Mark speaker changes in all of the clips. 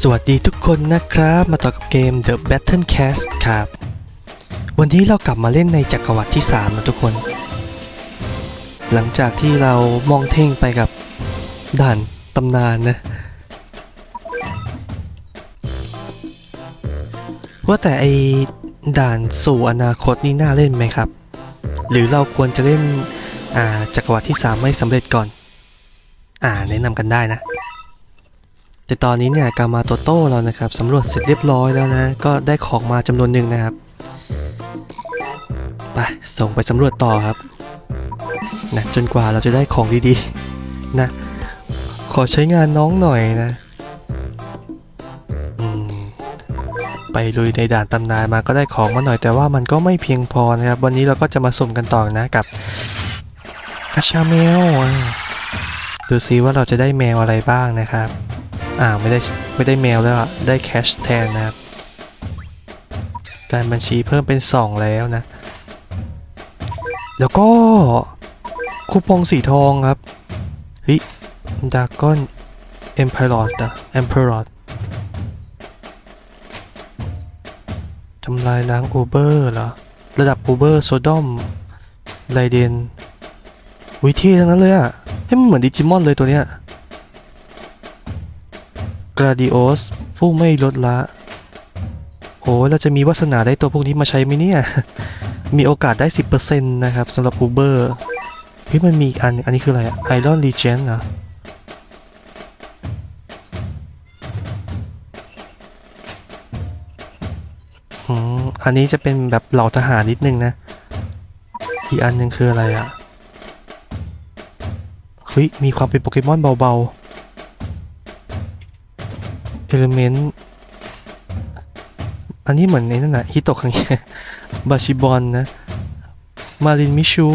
Speaker 1: สวัสดีทุกคนนะครับ มาต่อกับเกม The Battle Cast ครับ วันนี้เรากลับมาเล่นในจักรวรรดิที่ 3 นะทุกคน หลังจากที่เรามองเท่งไปกับด่านตำนานนะ ว่าแต่ไอด่านสู่อนาคตนี่น่าเล่นไหมครับ หรือเราควรจะเล่นอ่าจักรวรรดิที่ 3 ไม่สำเร็จก่อน อ่าแนะนำกันได้นะ แต่ตอนนี้เนี่ยกามาโตโต้เรานะครับสำรวจเสร็จเรียบร้อยแล้วนะ ก็ได้ของมาจำนวนหนึ่งนะครับไปส่งไปสำรวจต่อครับนะจนกว่าเราจะได้ของดีๆนะ ขอใช้งานน้องหน่อยนะไปลุยในด่านตำนานมาก็ได้ของมาหน่อยแต่ว่ามันก็ไม่เพียงพอนะครับ วันนี้เราก็จะมาสุ่มกันต่อนะกับกาชาเมลดูซิว่าเราจะได้แมวอะไรบ้างนะครับ อ่าไม่ได้ไม่ได้เมลแล้วอะได้แคชแทนนะครับ การบัญชีเพิ่มเป็น 2 แล้วนะ แล้วก็คูปองสีทองครับฮ้ยดากอนเอ็มพายรอสนะเอ็มพายรอสทำลายล้างอูเบอร์เหรอ ระดับอูเบอร์โซดอมไลเดนวิธีทั้งนั้นเลยอะให้มันเหมือนดิจิมอนเลยตัวเนี้ย ราดิโอสผู้ไม่ลดละโอ้เราจะมีวาสนาได้ตัวพวกนี้มาใช้ไหมเนี่ย มีโอกาสได้ 10%นะครับสำหรับ Uber เฮ้ยมันมีอัน อันนี้คืออะไรไอรอนรีเจนเหรออันนี้จะเป็นแบบเหล่าทหารนิดนึงนะ อีกอันหนึ่งคืออะไรอะเฮ้ย มีความเป็นโปเกมอนเบาๆ เอลเมนต์อันนี้เหมือนในนั่นนะฮิโตะคังเยบาชิบอนนะ มารินมิชู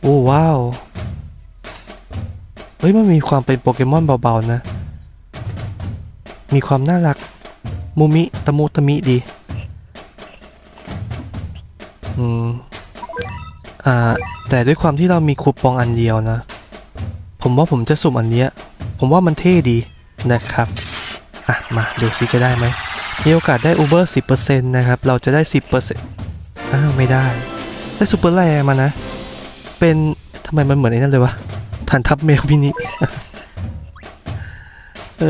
Speaker 1: โอ้ว้าว เฮ้ย มันมีความเป็นโปเกมอนเบาๆนะ มีความน่ารัก มูมิตะมุตะมิดี อืม อ่า แต่ด้วยความที่เรามีคูปองอันเดียวนะ ผมว่าผมจะสุ่มอันเนี้ย ผมว่ามันเท่ดีนะครับ อะมาดูซิจะได้ไหมมีโอกาสได้ Uber 10%นะครับ เราจะได้ 10%อ้าวไม่ได้ ได้ซูเปอร์แรมานะ เป็นทำไมมันเหมือนไอ้นั่นเลยวะฐานทัพเมลพินิเอ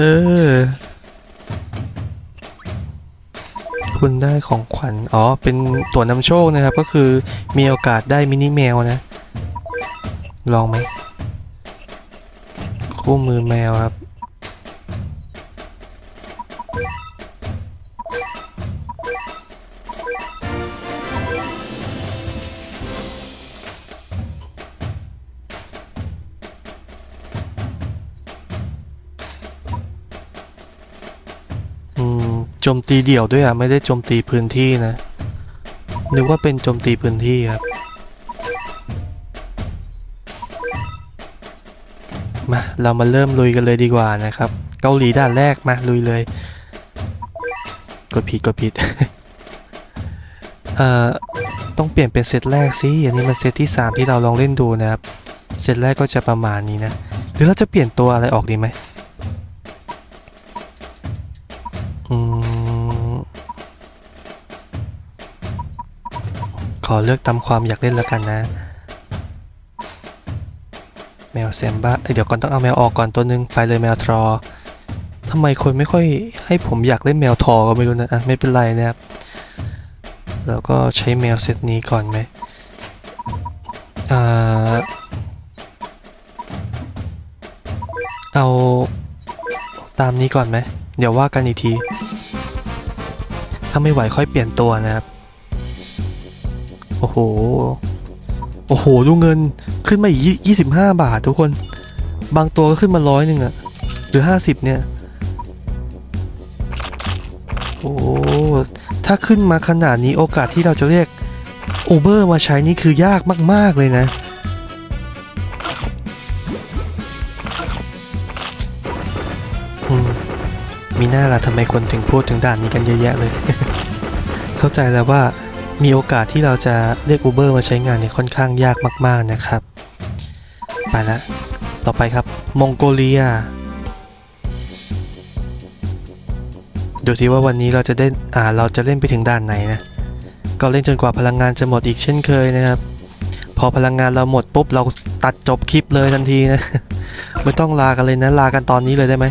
Speaker 1: อ คุณได้ของขวัญ อ๋อ เป็นตัวนำโชคนะครับ ก็คือมีโอกาสได้มินิแมวนะ ลองไหม คู่มือแมวครับ โจมตีเดี่ยวด้วยอะ ไม่ได้โจมตีพื้นที่นะ นึกว่าเป็นโจมตีพื้นที่ครับ มา เรามาเริ่มลุยกันเลยดีกว่านะครับ เกาหลีด่านแรกมาลุยเลย กดผิดกดผิด เอ่อ ต้องเปลี่ยนเป็นเซตแรกสิอันนี้มันเซตที่ 3 ที่เราลองเล่นดูนะครับ เซตแรกก็จะประมาณนี้นะ หรือเราจะเปลี่ยนตัวอะไรออกดีไหม อเลือกตามความอยากเล่นแล้วกันนะ แมวแซมบ้าเเดี๋ยวก่อนต้องเอาแมวออกก่อนตัวหนึงไปเลยแมวทรอทำไมคนไม่ค่อยให้ผมอยากเล่นแมวทอก็ไม่รู้นะอะไม่เป็นไรนะครับแล้วก็ใช้แมวเซตนี้ก่อนไหมอ่าเอาตามนี้ก่อนไหม เดี๋ยวว่ากันอีกที ถ้าไม่ไหวค่อยเปลี่ยนตัวนะครับ โอ้โห โอ้โห ดูเงินขึ้นมาอีกยี่สิบห้าบาททุกคน บางตัวก็ขึ้นมาร้อยหนึ่งอะหรือห้าสิบเนี่ย โอ้ ถ้าขึ้นมาขนาดนี้โอกาสที่เราจะเรียก Uber มาใช้นี่คือยากมาก ๆ เลยนะมมีหน้าล่ะทำไมคนถึงพูดถึงด่านนี้กันเยอะแยะเลย เข้าใจแล้วว่า มีโอกาสที่เราจะเรียก Uber มาใช้งานเนี่ยค่อนข้างยากมาก ๆนะครับ ไปละ ต่อไปครับมองโกเลีย ดูซิว่าวันนี้เราจะได้อ่าเราจะเล่นไปถึงด่านไหนนะ ก็เล่นจนกว่าพลังงานจะหมดอีกเช่นเคยนะครับ พอพลังงานเราหมดปุ๊บเราตัดจบคลิปเลยทันทีนะ ไม่ต้องลากันเลยนะลากันตอนนี้เลยได้ไหม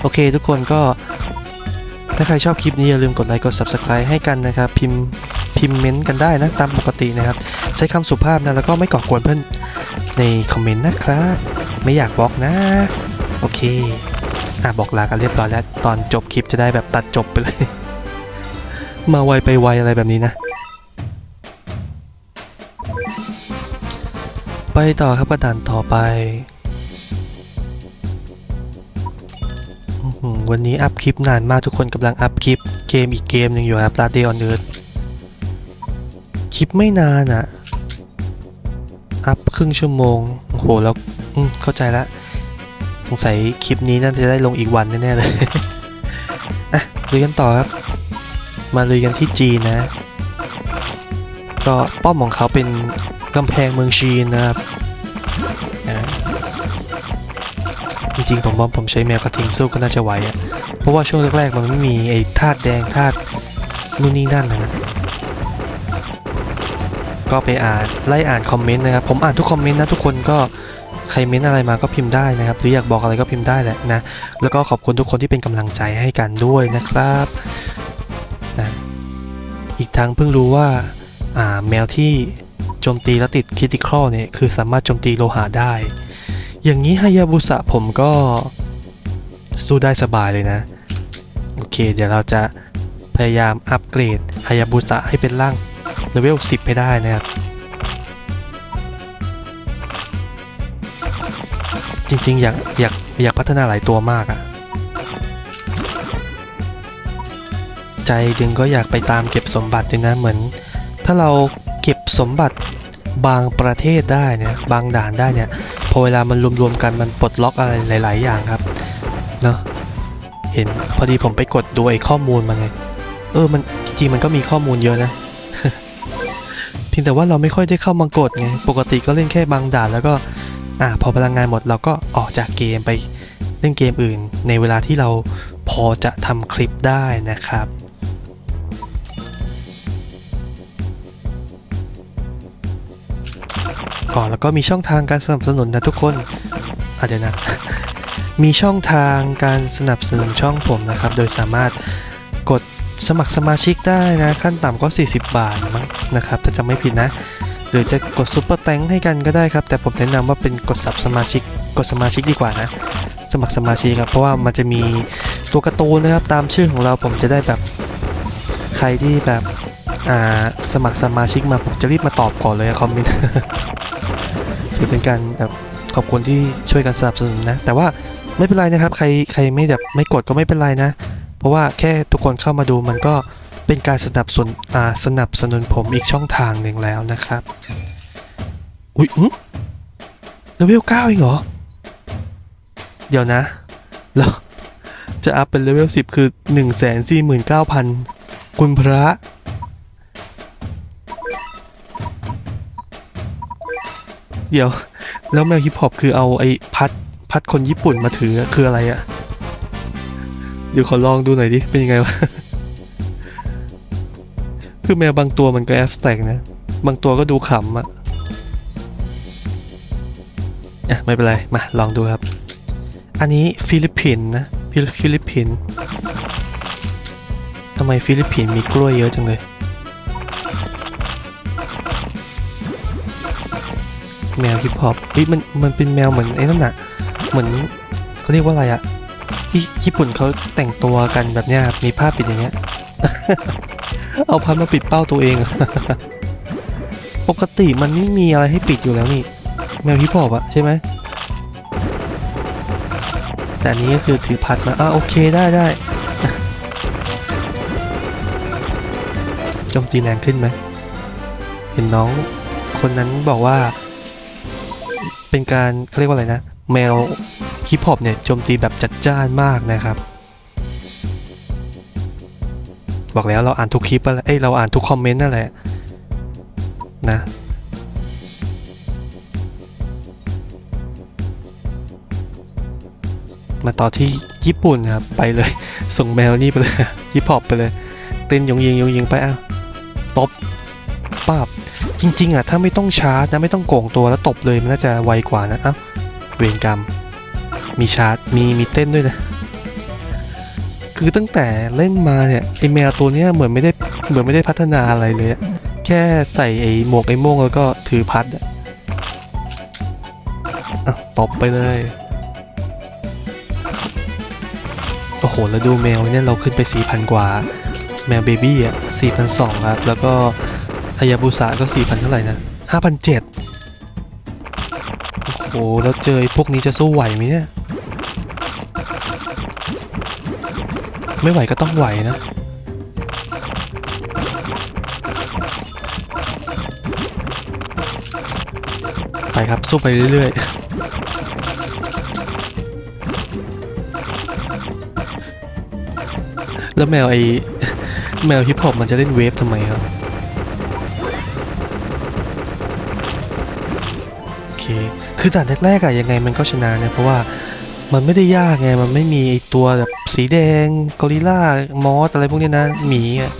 Speaker 1: โอเค ทุกคนก็ถ้าใครชอบคลิปนี้อย่าลืมกดไลค์กด subscribe ให้กันนะครับ พิมพ์ พิมพ์เมนต์กันได้นะตามปกตินะครับ ใช้คำสุภาพนะแล้วก็ไม่ก่อกวนเพื่อนในคอมเมนต์นะครับ ไม่อยากบล็อกนะ โอเคอะบอกลากันเรียบร้อยแล้ว ตอนจบคลิปจะได้แบบตัดจบไปเลย มาไวไปไวอะไรแบบนี้นะ ไปต่อครับกระดานต่อไปวันนี้อัพคลิปนานมากทุกคนกำลังอัพคลิปเกมอีกเกมหนึ่งอยู่ครับ r a d e on Earth คลิปไม่นานอะอัพครึ่งชั่วโมง โอ้โห แล้วเข้าใจละ สงสัยคลิปนี้น่าจะได้ลงอีกวันแน่ๆเลย อะลุยกันต่อครับ มาลุยกันที่จีนนะ ก็ป้อมของเขาเป็นกำแพงเมืองจีนนะครับจริงๆผมว่าผมใช้แมวกระทิงสู้ก็น่าจะไหวอะเพราะว่าช่วงแรกๆมันไม่มีไอ้ธาตุแดงธาตุนู่นนี่นั่นนะ ก็ไปอ่านไล่อ่านคอมเมนต์นะครับผมอ่านทุกคอมเมนต์นะทุกคนก็ใครเม้นอะไรมาก็พิมพ์ได้นะครับ หรืออยากบอกอะไรก็พิมพ์ได้แหละนะแล้วก็ขอบคุณทุกคนที่เป็นกำลังใจให้กันด้วยนะครับนะอีกทางเพิ่งรู้ว่าอ่าแมวที่โจมตีแล้วติดคริติคอลเนี่ยคือสามารถโจมตีโลหะได้ อย่างนี้ฮายาบุสะผมก็สู้ได้สบายเลยนะ โอเค เดี๋ยวเราจะพยายามอัปเกรดฮายาบุสะให้เป็นร่าง เลเวล10 ให้ได้นะครับ จริงๆ อยากอยากอยากพัฒนาหลายตัวมากอะใจดึงก็อยากไปตามเก็บสมบัติด้วยนะเหมือน ถ้าเราเก็บสมบัติบางประเทศได้เนี่ยบางด่านได้เนี่ยพอเวลามันรวมๆกันมันปลดล็อกอะไรหลาย ๆ อย่างครับเนาะเห็นพอดีผมไปกดดูไอ้ข้อมูลมาไงเออมันจริงๆมันก็มีข้อมูลเยอะนะ พียงแต่ว่าเราไม่ค่อยได้เข้ามากดไง ปกติก็เล่นแค่บางด่านแล้วก็อ่าพอพลังงานหมดเราก็ออกจากเกมไปเล่นเกมอื่น ในเวลาที่เราพอจะทำคลิปได้นะครับอ๋อแล้วก็มีช่องทางการสนับสนุนนะทุกคนอะเดี๋ยวนะ มีช่องทางการสนับสนุนช่องผมนะครับ โดยสามารถ สมัครสมาชิกได้นะ ขั้นต่ำก็ 40 บาทมั้งนะครับ ถ้าจำไม่ผิดนะ หรือจะกดซุปเปอร์แตงให้กันก็ได้ครับ แต่ผมแนะนำว่าเป็นกดสับสมาชิก กดสมาชิกดีกว่านะ สมัครสมาชิกครับ เพราะว่ามันจะมีตัวการ์ตูนนะครับ ตามชื่อของเราผมจะได้แบบ ใครที่แบบอ่าสมัครสมาชิกมาผมจะรีบมาตอบก่อนเลยคอมเมนต์ถือเป็นการแบบขอบคุณที่ช่วยกันสนับสนุนนะ แต่ว่าไม่เป็นไรนะครับ ใครใครไม่แบบไม่กดก็ไม่เป็นไรนะ ราะว่าแค่ทุกคนเข้ามาดูมันก็เป็นการสนับสนุนสนับสนุนผมอีกช่องทางหนึ่งแล้วนะครับ อุ๊ยอื้เลเวลเก้าเองเหรอ เดี๋ยวนะ แล้ว จะอัพเป็นเลเวลสิบคือหนึ่งแสนสี่หมื่นเก้าพันคุณพระเดี๋ยว แล้วแมวฮิปฮอปคือเอาไอ้พัดพัดคนญี่ปุ่นมาถือคืออะไรอะ เดี๋ยวขอลองดูหน่อยดิ เป็นยังไงวะ คือแมวบางตัวมันก็แอบสแตกนะ บางตัวก็ดูขำอะอะ ไม่เป็นไร มา ลองดูครับ อันนี้ฟิลิปปินส์นะฟิลิฟิลิปปินส์ทำไมฟิลิปปินส์มีกล้วยเยอะจังเลย แมวฮิปฮอปเฮ้ยมันมันเป็นแมวเหมือนไอ้นั่นน่ะ เหมือนเขาเรียกว่าอะไรอะ ญี่ปุ่นเขาแต่งตัวกันแบบเนี้ยมีผ้าปิดอย่างเงี้ย เอาพันมาปิดเป้าตัวเอง ปกติมันไม่มีอะไรให้ปิดอยู่แล้วนี่ แมวฮิปฮอปอะใช่ไหม แต่นนี้ก็คือถือพัดมาอะโอเคได้ได้โจมตีแรงขึ้นไหม เห็นน้องคนนั้นบอกว่า เป็นการเขาเรียกว่าอะไรนะ แมวฮิปฮอปเนี่ยโจมตีแบบจัดจ้านมากนะครับ บอกแล้วเราอ่านทุกคลิปแล้วเอ้ยเราอ่านทุกคอมเมนต์นั่นแหละนะมาต่อที่ญี่ปุ่นครับ ไปเลย ส่งแมวนี่ไปเลยฮิปฮอปไปเลยเต้นยงยิงยงยิงไปอะตบป้าบจริง ๆอะถ้าไม่ต้องชาร์จนะไม่ต้องโก่งตัวแล้วตบเลยมันน่าจะไวกว่านะอ้า เวรกรรม มีชาร์จ มีมีเต้นด้วยนะ คือตั้งแต่เล่นมาเนี่ยไอแมวตัวเนี้ยเหมือนไม่ได้เหมือนไม่ได้พัฒนาอะไรเลย แค่ใส่ไอหมวกไอโม่งแล้วก็ถือพัดอะอะตบไปเลย โอ้โห แล้วดูแมวเนี่ยเราขึ้นไป 4,000 กว่า แมวเบบี้อะ4,200 ครับ แล้วก็ฮายาบุสะก็ 4,000 เท่าไหร่นะ 5,700 หแล้วเจอพวกนี้จะสู้ไหวไหมเนี่ย ไม่ไหวก็ต้องไหวนะไปครับ สู้ไปเรื่อยๆ แล้วแมวไอแมวฮิปฮอปมันจะเล่นเวฟทำไมครับ เค คือด่านแรกๆอะยังไงมันก็ชนะเนี่ยเพราะว่ามันไม่ได้ยากไง มันไม่มีไอตัวแบบสีแดงกอริลลามอสอะไรพวกนี้นะหมีอะ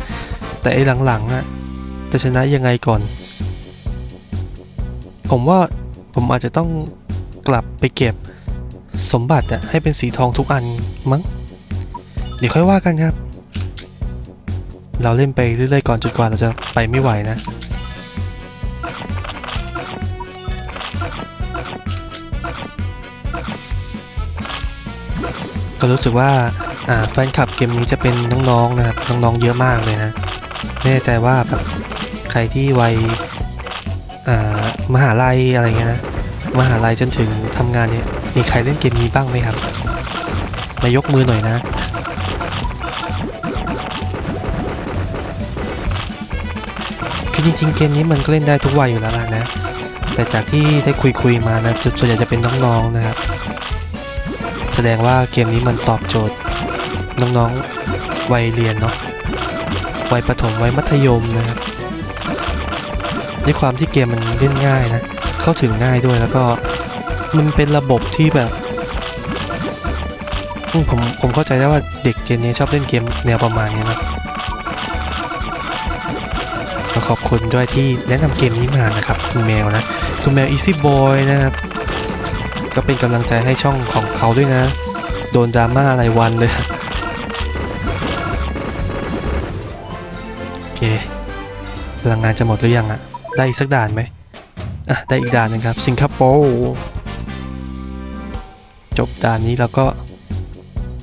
Speaker 1: แต่ไอหลังๆอะจะชนะยังไงก่อน ผมว่าผมอาจจะต้องกลับไปเก็บสมบัติอะให้เป็นสีทองทุกอันมั้ง เดี๋ยวค่อยว่ากันครับ เราเล่นไปเรื่อยๆก่อนจนกว่าเราจะไปไม่ไหวนะ ก็รู้สึกว่าแฟนคลับเกมนี้จะเป็นน้องๆนะครับน้องๆเยอะมากเลยนะไม่แน่ใจว่าแบบใครที่วัยมหาลัยอะไรเงี้ยนะมหาลัยจนถึงทำงานเนี่ยมีใครเล่นเกมนี้บ้างไหมครับ มายกมือหน่อยนะคือจริงๆเกมนี้มันก็เล่นได้ทุกวัยอยู่แล้วล่ะนะ แต่จากที่ได้คุยคุยๆมานะส่วนใหญ่จะเป็นน้องๆนะครับแสดงว่าเกมนี้มันตอบโจทย์ น้องๆวัยเรียนเนาะวัยประถมวัยมัธยมนะครับด้วยความที่เกมมันเล่นง่ายนะเข้าถึงง่ายด้วยแล้วก็มันเป็นระบบที่แบบผมผมเข้าใจได้ว่าเด็กเจนนี้ชอบเล่นเกมแนวประมาณนี้นะ ขอบคุณด้วยที่แนะนำเกมนี้มานะครับ คุณแมวนะ คุณแมว Easy Boy นะครับ ก็เป็นกำลังใจให้ช่องของเขาด้วยนะ โดนดราม่ารายวันเลยโอเคพลังงานจะหมดหรือยังอะได้อีกสักด่านไหมอะได้อีกด่านหนึงครับสิงคโปร์จบด่านนี้เราก็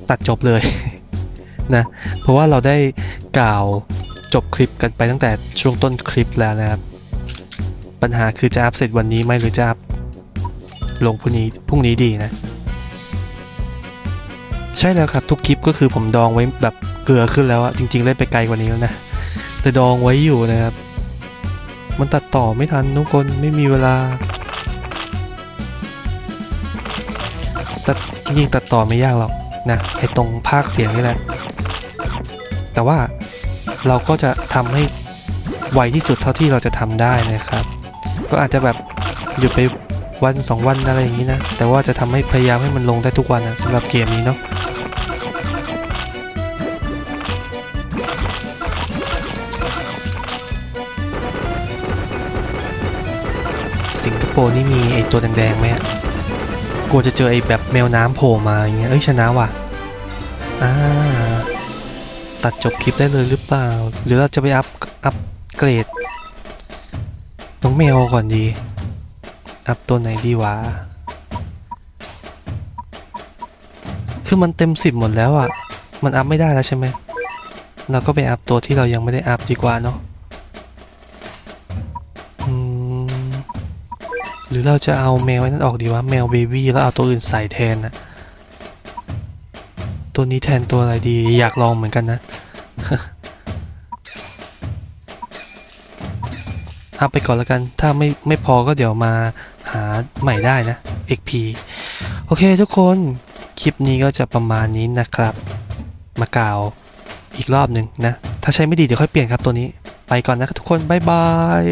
Speaker 1: ตัดจบเลยนะเพราะว่าเราได้กล่าว จบคลิปกันไปตั้งแต่ช่วงต้นคลิปแล้วนะครับ ปัญหาคือจะอัพเสร็จวันนี้ไหมหรือจะอัพลงพรุ่งนี้พรุ่งนี้ดีนะ ใช่แล้วครับทุกคลิปก็คือผมดองไว้แบบเกลือขึ้นแล้วอะจริง ๆ เล่นไปไกลกว่านี้แล้วนะ แต่ดองไว้อยู่นะครับ มันตัดต่อไม่ทันทุกคนไม่มีเวลาตัดจริงๆตัดต่อไม่ยากหรอกนะไอตรงภาคเสียงนี่แหละ แต่ว่า เราก็จะทำให้ไวที่สุดเท่าที่เราจะทำได้นะครับ ก็อาจจะแบบหยุดไปวันสองวันอะไรอย่างนี้นะ แต่ว่าจะทำให้พยายามให้มันลงได้ทุกวันนะสำหรับเกมนี้เนาะสิงคโปร์นี่มีไอตัวแดงๆไหมอะกลัวจะเจอไอแบบแมวน้ำโผล่มาอย่างเงี้ยเอ้ยชนะว่ะอ่า ตัดจบคลิปได้เลยหรือเปล่า หรือเราจะไปอัพอัพเกรด น้องแมวก่อนดี อัพตัวไหนดีวะ คือมันเต็มสิบหมดแล้วอะ่ะ มันอัพไม่ได้แล้วใช่ไหม เราก็ไปอัพตัวที่เรายังไม่ได้อัพดีกว่าเนาะหรือเราจะเอาแมวนั้นออกดีวะแมวเบบี้แล้วเอาตัวอื่นใส่แทนนะ ตัวนี้แทนตัวอะไรดีอยากลองเหมือนกันนะอัพไปก่อนแล้วกัน ถ้าไม่ไม่พอก็เดี๋ยวมาหาใหม่ได้นะ XP โอเคทุกคนคลิปนี้ก็จะประมาณนี้นะครับ มากล่าวอีกรอบหนึ่งนะ ถ้าใช้ไม่ดีเดี๋ยวค่อยเปลี่ยนครับตัวนี้ ไปก่อนนะครับทุกคน บ๊ายบาย